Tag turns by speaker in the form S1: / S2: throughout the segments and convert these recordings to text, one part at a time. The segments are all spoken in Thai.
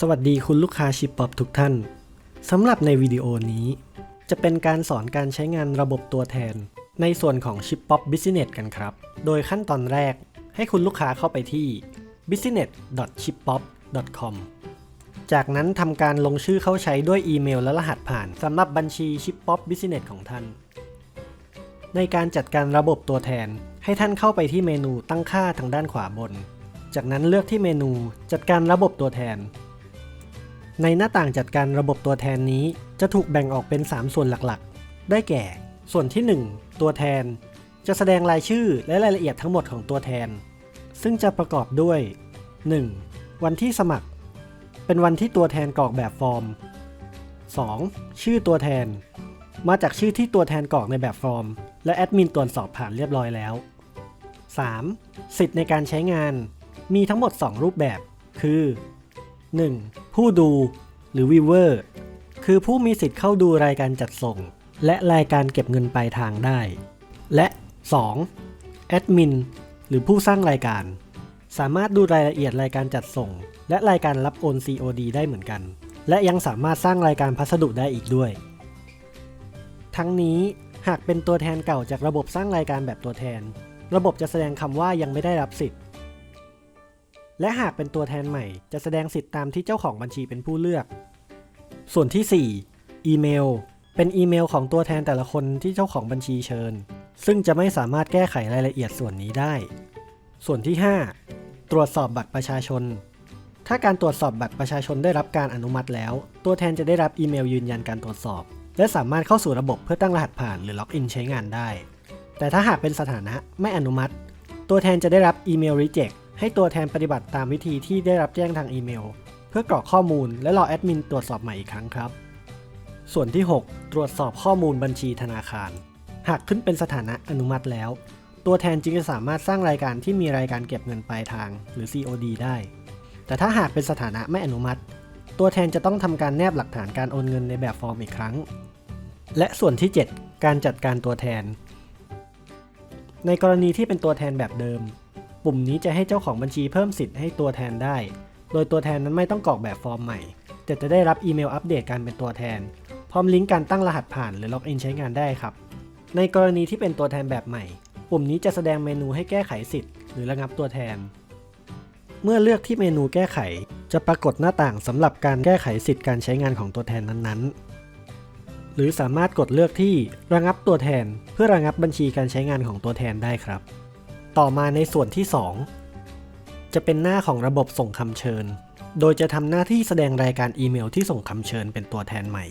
S1: สวัสดีคุณลูกค้าชิปป๊อปทุกท่าน สำหรับในวิดีโอนี้ จะเป็นการสอนการใช้งานระบบตัวแทน ในส่วนของ Chip Pop Business กันครับ โดยขั้นตอนแรกให้คุณลูกค้าเข้าไปที่ business.chippop.com จากนั้นทำการลงชื่อเข้าใช้ด้วยอีเมลและรหัสผ่านสำหรับบัญชี Chip Pop Business ของท่าน ในการจัดการระบบตัวแทน ให้ท่านเข้าไปที่เมนูตั้งค่าทางด้านขวาบน จากนั้นเลือกที่เมนูจัดการระบบตัวแทน ในหน้าต่างจัดการระบบตัวแทนนี้จะถูกแบ่งออกเป็น 3 ส่วนหลักๆ ได้แก่ ส่วนที่ 1 ตัวแทน จะแสดงรายชื่อและรายละเอียดทั้งหมดของตัวแทน ซึ่งจะประกอบด้วย 1. วันที่สมัคร เป็นวันที่ตัวแทนกรอกแบบฟอร์ม 2. ชื่อตัวแทน มาจากชื่อที่ตัวแทนกรอกในแบบฟอร์ม และแอดมินตรวจสอบผ่านเรียบร้อยแล้ว 3. สิทธิ์ในการใช้งาน มีทั้งหมด 2 รูปแบบ คือ 1. ผู้ดูหรือ viewer คือผู้มีสิทธิ์เข้าดูรายการจัดส่ง และรายการเก็บเงินปลายทางได้ และ 2. แอดมินหรือผู้สร้างรายการ สามารถดูรายละเอียดรายการจัดส่ง และรายการรับโอน COD ได้เหมือนกัน และยังสามารถสร้างรายการพัสดุได้อีกด้วย ทั้งนี้หากเป็นตัวแทนเก่าจากระบบสร้างรายการแบบตัวแทน ระบบจะแสดงคำว่ายังไม่ได้รับสิทธิ์ และหากเป็นตัวแทนใหม่จะแสดงสิทธิ์ตามที่เจ้าของบัญชีเป็นผู้เลือก ส่วนที่ 4 อีเมล เป็นอีเมลของตัวแทนแต่ละคนที่เจ้าของบัญชีเชิญ ซึ่งจะไม่สามารถแก้ไขรายละเอียดส่วนนี้ได้ ส่วนที่ 5 ตรวจสอบบัตรประชาชน ถ้าการตรวจสอบบัตรประชาชนได้รับการอนุมัติแล้ว ตัวแทนจะได้รับอีเมลยืนยันการตรวจสอบ และสามารถเข้าสู่ระบบเพื่อตั้งรหัสผ่านหรือล็อกอินใช้งานได้ แต่ถ้าหากเป็นสถานะไม่อนุมัติ ตัวแทนจะได้รับอีเมล reject ให้ตัวแทนปฏิบัติตามวิธีที่ได้รับแจ้งทางอีเมล เพื่อกรอกข้อมูลและรอแอดมินตรวจสอบใหม่อีกครั้งครับ ส่วนที่ 6 ตรวจสอบข้อมูลบัญชีธนาคาร หากขึ้นเป็นสถานะอนุมัติแล้ว ตัวแทนจึงจะสามารถสร้างรายการที่มีรายการเก็บเงินปลายทาง หรือ COD ได้ แต่ถ้าหากเป็นสถานะไม่อนุมัติ ตัวแทนจะต้องทำการแนบหลักฐานการโอนเงินในแบบฟอร์มอีกครั้ง และส่วนที่ 7 การจัดการตัวแทน ในกรณีที่เป็นตัวแทนแบบเดิม ปุ่มนี้จะให้เจ้าของบัญชีเพิ่มสิทธิ์ให้ตัวแทนได้ โดยตัวแทนนั้นไม่ต้องกรอกแบบฟอร์มใหม่ แต่จะได้รับอีเมลอัปเดตการเป็นตัวแทน พร้อมลิงก์การตั้งรหัสผ่านหรือล็อกอินใช้งานได้ครับ ในกรณีที่เป็นตัวแทนแบบใหม่ ปุ่มนี้จะแสดงเมนูให้แก้ไขสิทธิ์หรือระงับตัวแทน เมื่อเลือกที่เมนูแก้ไข จะปรากฏหน้าต่างสำหรับการแก้ไขสิทธิ์การใช้งานของตัวแทนนั้นๆ หรือสามารถกดเลือกที่ระงับตัวแทน เพื่อระงับบัญชีการใช้งานของตัวแทนได้ครับ ต่อมาในส่วนที่ 2 จะเป็นหน้าของระบบส่งคำเชิญ โดยจะทำหน้าที่แสดงรายการอีเมลที่ส่งคำเชิญเป็นตัวแทนใหม่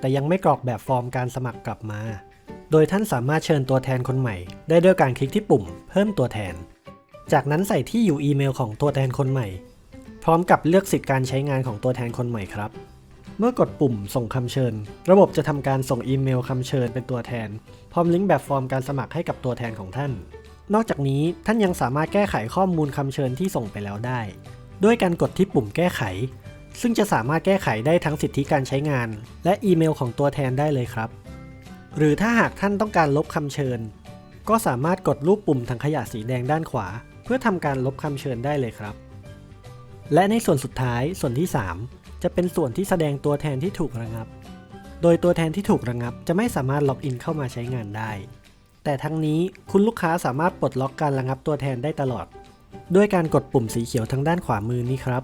S1: แต่ยังไม่กรอกแบบฟอร์มการสมัครกลับมา โดยท่านสามารถเชิญตัวแทนคนใหม่ ได้ด้วยการคลิกที่ปุ่ม เพิ่มตัวแทน จากนั้นใส่ที่อยู่อีเมลของตัวแทนคนใหม่ พร้อมกับเลือกสิทธิการใช้งานของตัวแทนคนใหม่ครับเมื่อกดปุ่มส่งคำเชิญ ระบบจะทำการส่งอีเมลคำเชิญเป็นตัวแทน พร้อมลิงก์แบบฟอร์มการสมัครให้กับตัวแทนของท่าน นอกจากนี้ท่านยังสามารถแก้ไขข้อมูลคำเชิญที่ส่งไปแล้วได้ ด้วยการกดที่ปุ่มแก้ไข ซึ่งจะสามารถแก้ไขได้ทั้งสิทธิการใช้งาน และอีเมลของตัวแทนได้เลยครับ หรือถ้าหากท่านต้องการลบคำเชิญ ก็สามารถกดรูปปุ่มถังขยะสีแดงด้านขวา เพื่อทำการลบคำเชิญได้เลยครับ และในส่วนสุดท้ายส่วนที่ 3 จะเป็นส่วนที่แสดงตัวแทนที่ถูกระงับ โดยตัวแทนที่ถูกระงับ จะไม่สามารถล็อกอินเข้ามาใช้งานได้ แต่ทั้งนี้คุณลูกค้าสามารถปลดล็อกการระงับตัวแทนได้ตลอด ด้วยการกดปุ่มสีเขียวทางด้านขวามือนี้ครับ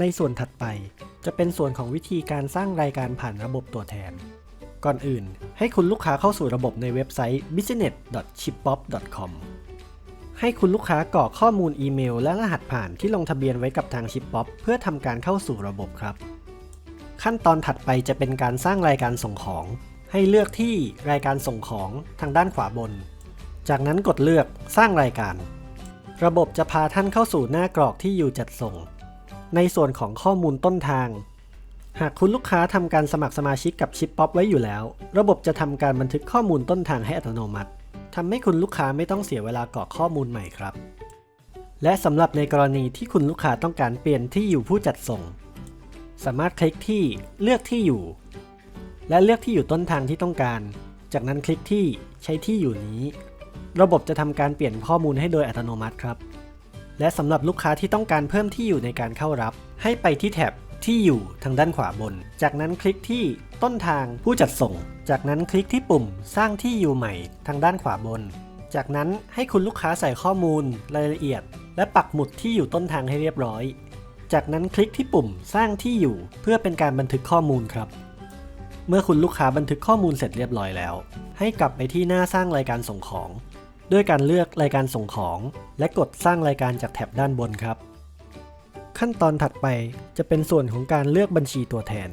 S1: ในส่วนถัดไปจะเป็นส่วนของวิธีการสร้างรายการผ่านระบบตัวแทน ก่อนอื่น ให้คุณลูกค้าเข้าสู่ระบบในเว็บไซต์ business.chippop.com ให้คุณลูกค้ากรอกข้อมูลอีเมลและรหัสผ่านที่ลงทะเบียนไว้กับทาง Chippop เพื่อทำการเข้าสู่ระบบครับ ขั้นตอนถัดไปจะเป็นการสร้างรายการส่งของ ให้เลือกที่รายการส่งของทางด้านขวาบน จากนั้นกดเลือกสร้างรายการ ระบบจะพาท่านเข้าสู่หน้ากรอกที่อยู่จัดส่ง ในส่วนของข้อมูลต้นทาง หากคุณลูกค้าทำการสมัครสมาชิกกับชิปป๊อปไว้อยู่แล้ว ระบบจะทำการบันทึกข้อมูลต้นทางให้อัตโนมัติทำให้คุณลูกค้าไม่ต้องเสียเวลากรอกข้อมูลใหม่ครับ และสำหรับในกรณีที่คุณลูกค้าต้องการเปลี่ยนที่อยู่ผู้จัดส่ง สามารถคลิกที่เลือกที่อยู่ และเลือกที่อยู่ต้นทางที่ต้องการ จากนั้นคลิกที่ใช้ที่อยู่นี้ ระบบจะทำการเปลี่ยนข้อมูลให้โดยอัตโนมัติครับ และสำหรับลูกค้าที่ต้องการเพิ่มที่อยู่ในการเข้ารับ ให้ไปที่แท็บที่อยู่ทางด้านขวาบน จากนั้นคลิกที่ต้นทางผู้จัดส่ง จากนั้นคลิกที่ปุ่มสร้างที่อยู่ใหม่ทางด้านขวาบน จากนั้นให้คุณลูกค้าใส่ข้อมูลรายละเอียด และปักหมุดที่อยู่ต้นทางให้เรียบร้อย จากนั้นคลิกที่ปุ่มสร้างที่อยู่ เพื่อเป็นการบันทึกข้อมูลครับ เมื่อคุณลูกค้าบันทึกข้อมูลเสร็จเรียบร้อยแล้ว ให้กลับไปที่หน้าสร้างรายการส่งของ ด้วยการเลือกรายการส่งของ และกดสร้างรายการจากแท็บด้านบนครับ ขั้นตอนถัดไปจะเป็นส่วนของการเลือกบัญชีตัวแทน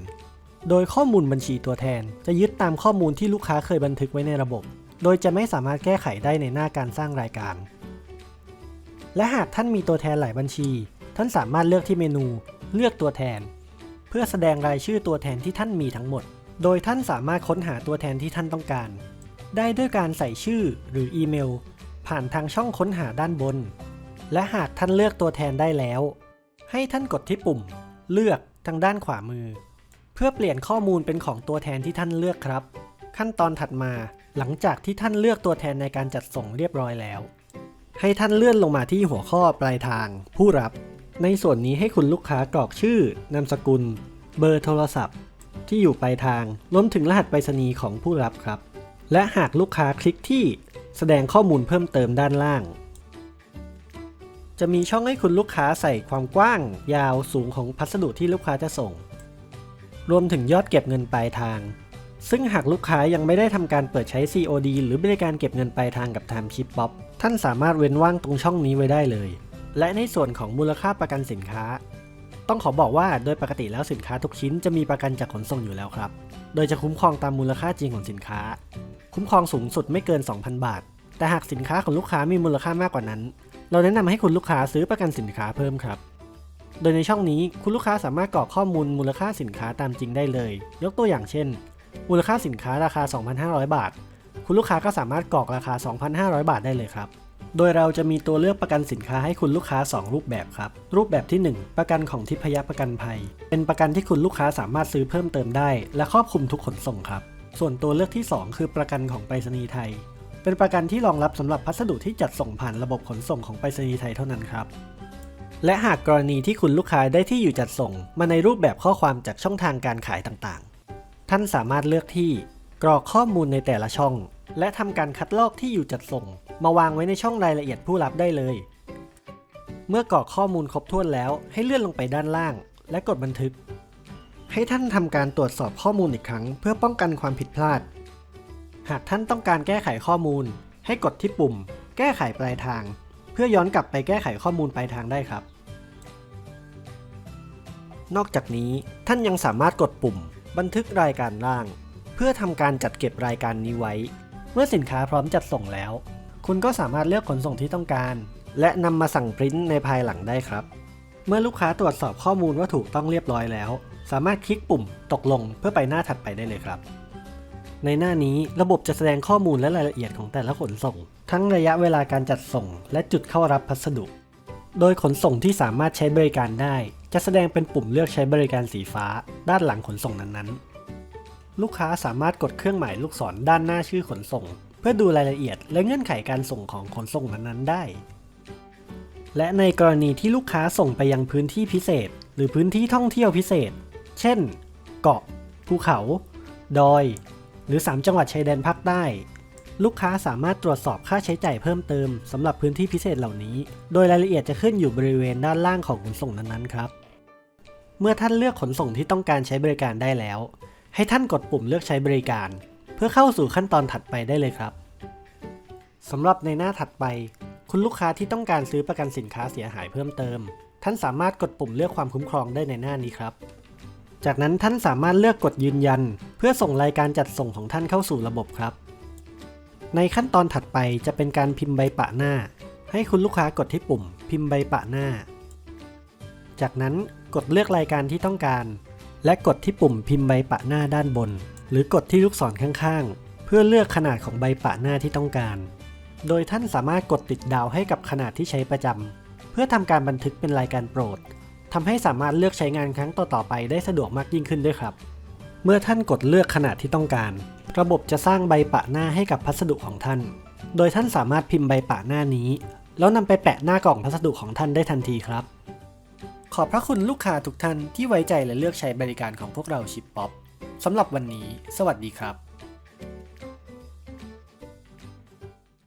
S1: โดยข้อมูลบัญชีตัวแทน จะยึดตามข้อมูลที่ลูกค้าเคยบันทึกไว้ในระบบ โดยจะไม่สามารถแก้ไขได้ในหน้าการสร้างรายการ และหากท่านมีตัวแทนหลายบัญชี ท่านสามารถเลือกที่เมนู เลือกตัวแทน เพื่อแสดงรายชื่อตัวแทนที่ท่านมีทั้งหมด โดยท่านสามารถค้นหาตัวแทนที่ท่านต้องการ ได้ด้วยการใส่ชื่อหรืออีเมล ผ่านทางช่องค้นหาด้านบน และหากท่านเลือกตัวแทนได้แล้ว ให้ท่านกดที่ปุ่ม เลือกทางด้านขวามือ เพื่อเปลี่ยนข้อมูลเป็นของตัวแทนที่ท่านเลือกครับ ขั้นตอนถัดมาหลังจากที่ท่านเลือกตัวแทนในการจัดส่งเรียบร้อยแล้ว ให้ท่านเลื่อนลงมาที่หัวข้อปลายทาง ผู้รับ ในส่วนนี้ให้คุณลูกค้ากรอกชื่อนามสกุล เบอร์โทรศัพท์ ที่อยู่ปลายทางรวมถึงรหัสไปรษณีย์ของผู้รับครับ และหากลูกค้าคลิกที่แสดงข้อมูลเพิ่มเติมด้านล่าง จะมีช่องให้คุณลูกค้าใส่ความกว้าง ยาวสูงของพัสดุที่ลูกค้าจะส่ง รวมถึงยอดเก็บเงินปลายทาง ซึ่งหากลูกค้ายังไม่ได้ทำการเปิดใช้ COD หรือบริการเก็บเงินปลายทางกับ Timeship Pop ท่านสามารถเว้นว่างตรงช่องนี้ไว้ได้เลย และในส่วนของมูลค่าประกันสินค้า ต้องขอบอกว่าโดยปกติแล้วสินค้าทุกชิ้นจะมีประกันจากขนส่งอยู่แล้วครับ โดยจะคุ้มครองตามมูลค่าจริงของสินค้า คุ้มครองสูงสุดไม่เกิน 2,000 บาท แต่หากสินค้าของลูกค้ามีมูลค่ามากกว่านั้น เราแนะนำให้คุณลูกค้าซื้อประกันสินค้าเพิ่มครับ โดยในช่องนี้คุณลูกค้าสามารถกรอกข้อมูลมูลค่าสินค้าตามจริงได้เลย ยกตัวอย่างเช่น มูลค่าสินค้าราคา 2,500 บาท คุณลูกค้าก็สามารถกรอกราคา 2,500 บาทได้เลยครับ โดยเราจะมีตัวเลือกประกันสินค้าให้คุณลูกค้า 2 รูปแบบครับ รูปแบบที่ 1 ประกันของทิพยประกันภัย เป็นประกันที่คุณลูกค้าสามารถซื้อเพิ่มเติมได้ และครอบคลุมทุกขนส่งครับ ส่วนตัวเลือกที่ 2 คือประกันของไปรษณีย์ไทย เป็นประกันที่รองรับสำหรับพัสดุที่จัดส่งผ่านระบบขนส่งของไปรษณีย์ไทยเท่านั้นครับและหากกรณีที่คุณลูกค้าได้ที่อยู่จัดส่ง มาในรูปแบบข้อความจากช่องทางการขายต่างๆ ท่านสามารถเลือกที่กรอกข้อมูลในแต่ละช่อง และทำการคัดลอกที่อยู่จัดส่ง มาวางไว้ในช่องรายละเอียดผู้รับได้เลย เมื่อกรอกข้อมูลครบถ้วนแล้ว ให้เลื่อนลงไปด้านล่าง และกดบันทึก ให้ท่านทำการตรวจสอบข้อมูลอีกครั้ง เพื่อป้องกันความผิดพลาด หากท่านต้องการแก้ไขข้อมูล ให้กดที่ปุ่ม แก้ไขปลายทาง เพื่อย้อนกลับไปแก้ไขข้อมูลปลายทางได้ครับ นอกจากนี้ท่านยังสามารถกดปุ่ม บันทึกรายการล่าง เพื่อทำการจัดเก็บรายการนี้ไว้ เมื่อสินค้าพร้อมจัดส่งแล้ว คุณก็สามารถเลือกขนส่งที่ต้องการ และนำมาสั่งปริ้นในภายหลังได้ครับ เมื่อลูกค้าตรวจสอบข้อมูลว่าถูกต้องเรียบร้อยแล้ว สามารถคลิกปุ่มตกลงเพื่อไปหน้าถัดไปได้เลยครับ ในหน้านี้ระบบจะแสดงข้อมูลและรายละเอียดของแต่ละขนส่ง ทั้งระยะเวลาการจัดส่ง และจุดเข้ารับพัสดุ โดยขนส่งที่สามารถใช้บริการได้ จะแสดงเป็นปุ่มเลือกใช้บริการสีฟ้า ด้านหลังขนส่งนั้นๆ ลูกค้าสามารถกดเครื่องหมายลูกศรด้านหน้าชื่อขนส่ง เพื่อดูรายละเอียดและเงื่อนไขการส่งของขนส่งนั้นๆได้ และในกรณีที่ลูกค้าส่งไปยังพื้นที่พิเศษ หรือพื้นที่ท่องเที่ยวพิเศษ เช่น เกาะ ภูเขา ดอย หรือ 3 จังหวัดชายแดนภาคใต้ ลูกค้าสามารถตรวจสอบค่าใช้จ่ายเพิ่มเติมสำหรับพื้นที่พิเศษเหล่านี้ โดยรายละเอียดจะขึ้นอยู่บริเวณด้านล่างของขนส่งนั้นๆครับ เมื่อท่านเลือกขนส่งที่ต้องการใช้บริการได้แล้ว ให้ท่านกดปุ่มเลือกใช้บริการ เพื่อเข้าสู่ขั้นตอนถัดไปได้เลยครับสำหรับในหน้าถัดไป คุณลูกค้าที่ต้องการซื้อประกันสินค้าเสียหายเพิ่มเติม ท่านสามารถกดปุ่มเลือกความคุ้มครองได้ในหน้านี้ครับ จากนั้นท่านสามารถเลือกกดยืนยัน เพื่อส่งรายการจัดส่งของท่านเข้าสู่ระบบครับ ในขั้นตอนถัดไปจะเป็นการพิมพ์ใบปะหน้า ให้คุณลูกค้ากดที่ปุ่ม พิมพ์ใบปะหน้า จากนั้นกดเลือกรายการที่ต้องการ และกดที่ปุ่มพิมพ์ใบปะหน้าด้านบน หรือกดที่ลูกศรข้างๆ เพื่อเลือกขนาดของใบปะหน้าที่ต้องการ โดยท่านสามารถกดติดดาวให้กับขนาดที่ใช้ประจำเพื่อทำการบันทึกเป็นรายการโปรดทำให้สามารถเลือกใช้งานครั้งต่อๆไปได้สะดวกมากยิ่งขึ้นด้วยครับ เมื่อท่านกดเลือกขนาดที่ต้องการ ระบบจะสร้างใบปะหน้าให้กับพัสดุของท่าน โดยท่านสามารถพิมพ์ใบปะหน้านี้ แล้วนำไปแปะหน้ากล่องพัสดุของท่านได้ทันทีครับ ขอบพระคุณลูกค้าทุกท่านที่ไว้ใจและเลือกใช้บริการของพวกเราชิปป๊อปสำหรับวันนี้ สวัสดีครับ